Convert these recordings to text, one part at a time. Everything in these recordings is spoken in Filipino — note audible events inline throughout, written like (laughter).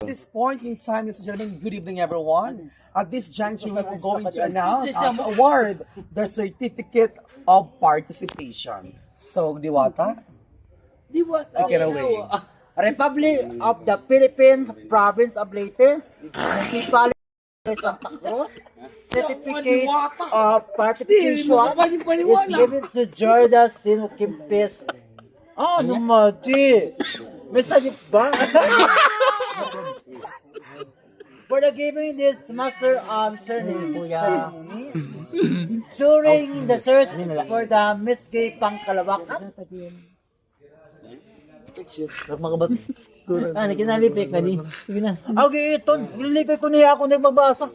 At this point in time, Mr. Gentlemen, good evening, everyone. At this juncture, we are going to announce to award the certificate of participation. So, Diwata, Di ba? take it away. Republic of the Philippines, Province of Leyte, Municipality of Santa Cruz, Certificate of Participation is given to Georgia Sino Kimpis. Ah, ano mati? May salip ba? (laughs) For the giving this master of ceremony, ceremony (coughs) during the search for the Miss Gay Pangkalawakan, Ah, nakinalipik na di. Sige na. Okay, ito. Nilipay ko niya ako nagbabasa.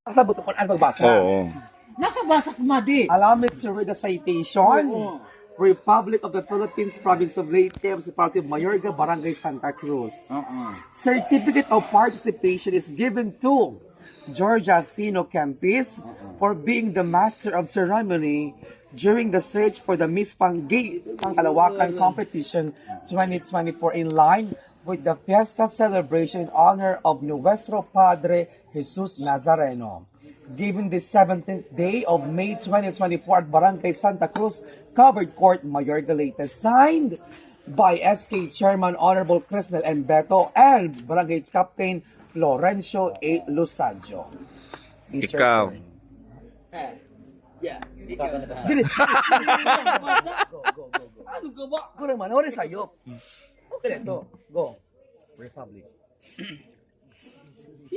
Kasabot ko ang magbasa. Oo. Nakabasa ko madi. Me to read the citation. Republic of the Philippines, Province of Leyte, Municipality of Mayorga, Barangay Santa Cruz. Certificate of participation is given to Georgia Sino Campis for being the master of ceremony during the search for the Miss Panggay Pangkalawakan competition 2024 in line with the Fiesta celebration in honor of Nuestro Padre Jesus Nazareno. Given the 17th day of May 2024 at Barangay Santa Cruz, Covered Court, Mayorga Leyte, signed by SK Chairman Honorable Crisnel M. Beto and Barangay Captain Florencio A. Lusadio. It's your Ikaw. turn. Go, go, go, go. Ano ka ba? Go naman, ano sa'yo? Okay na ito. Go. Republic.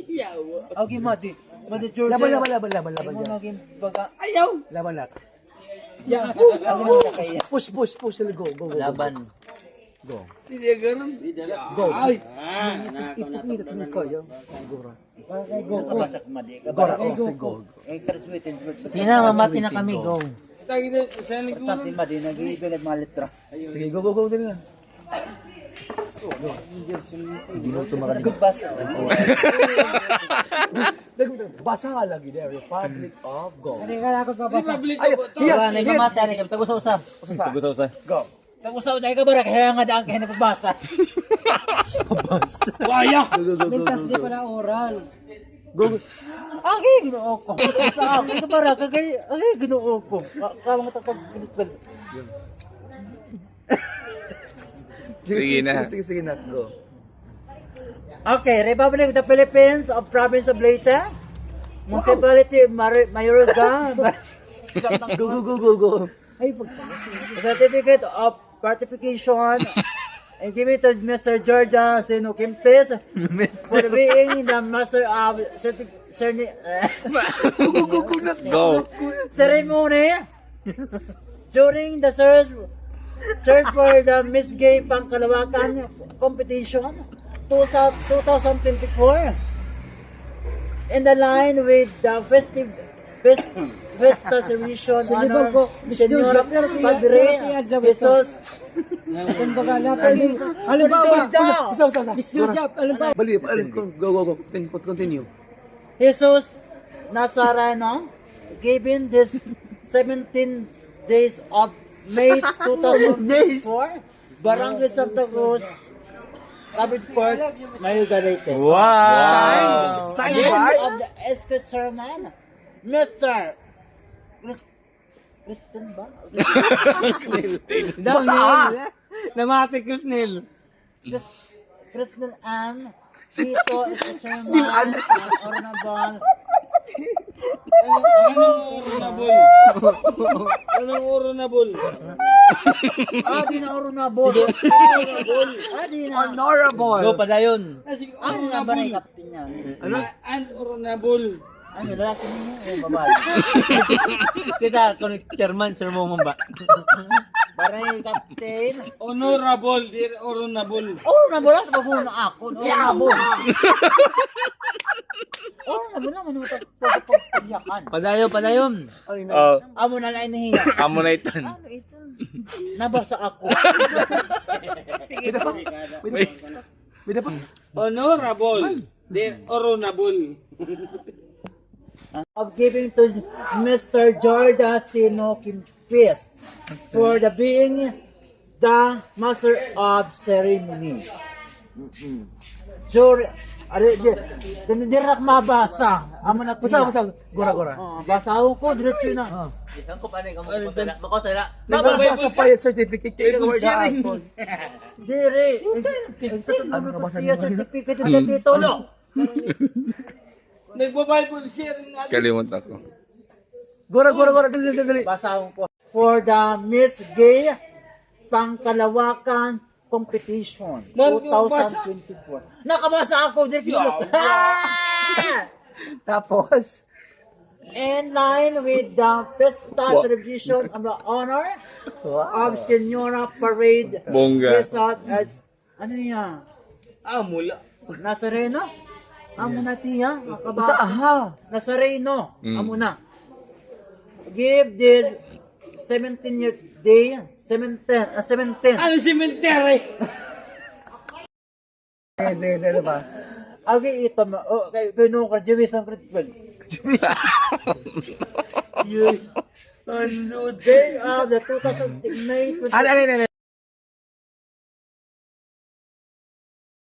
Yawa. Okay, madi. Madi Georgia. Laban, laban, laban, laban, laban. Dyan. naging baga? Ayaw. Laban lang. Na kaya? Push, push, push. Go, go, go. Laban. Go. Hindi ganun. Go. Ay. Ipupit mo kayo. Go. Go. Nakabasa ko madi. Go. Oh, sige, go. Eh, graduated. Sina, mamati na kami, go. Madi. Nag-iibig at mga letra. Sige, go, go, go. Dali na. Hindi mo tumakalig. Nagbasa. (laughs) Basa ka lagi there. Republic of Go. Hindi ka ako babasa. Ay, Iya, yeah, na yeah. mamati ani kami tagusa-usa. Usa. Go. Nag-usaw dahil ka ba? Kaya nga daan kaya nagbasa. Waya. Go, go, go, go, go, go. na oral. Go, go. Okay, ginoo ko. Sa ito para kagay, okay, ginoo ko. Kama nga tapos ginoo Sige na. Sige, sige na. Go. Okay, Republic of the Philippines of Province of Leyte, Municipality of Mar- Mayorga, (laughs) Go, go, go, go, go. Certificate of Participation, and give it to Mr. Georgia Sino Kimpis for (laughs) being the master of certi- cerni- Go. (laughs) ceremony during the search, search for the Miss Gay Pangkalawakan competition 2024 in the line with the festive fest, Festa celebration honor Senyor Padre Jesus. Halimbawa, Isa, isa, isa. Bali, bali. Go, go, go. Continue, Continue. Jesus Nazareno given this 17 days of May 2004 Barangay Santa Cruz Cabit Port Mayuga Leyte Wow. Signed Name by? of the escort chairman Mr. Chris Kristen ba? Basa ah. Namati Krisnel. Chris, Kristen Ann Tito is the chairman Ornabal Anong oro na bol? Ah, di na Ornabal Ah, di na Honorable. Go, padayon. Ano na ba yung captain niya? Ano? And oro na bol. Ano, lalaki niyo o babae? (laughs) Kita, kung chairman, sir mo mamba. Baray captain. Honorable, dear oro na bol. Oh, nabula ka ba na ako? (laughs) Oh. Oh, nabula man mo pagpagyakan. Padayon, padayon. Oh, Amo na lang nahiya. amo na ito. Ano ito? Nabasa ako. Pwede pa? Pwede pa? Pwede pa? Honorable, na bol. of giving to Mr. George Sino Kimpis for the being the master of ceremony. Jury, ano, di, di, di rak mabasa. Amo na Basta, basta, gura, gura. Oh, basahon ko, diretso na. Isang ko pa rin, kamo ko tala. Mako tala. Nabasa sa payat certificate kay sharing. apple. (laughs) Dire. Ano nga ba sa Siya inyo? certificate ng titulo. Nagbabible sharing natin. Kalimutan ko. Gura, gura, gura, dali, dali. Basahon ko. For the Miss Gay Pangkalawakan Competition Man, basa. 2024. Nakabasa ako dito. (laughs) Tapos, In line with the Festa celebration of the honor of Senora Parade Bongga. result as ano niya? Ah, mula. Nazareno? Amo na tiya, makaba. aha. Nazareno, Mm. amo na. Give this 17 year day, 17, uh, 17. Ano cemetery? Eh, eh, ano ba? Agi ito, ma- oh, kay kay nung graduate ng grade 12. Yun. Ano, day of the 2000 May 20 Ano, ano, ano, ano.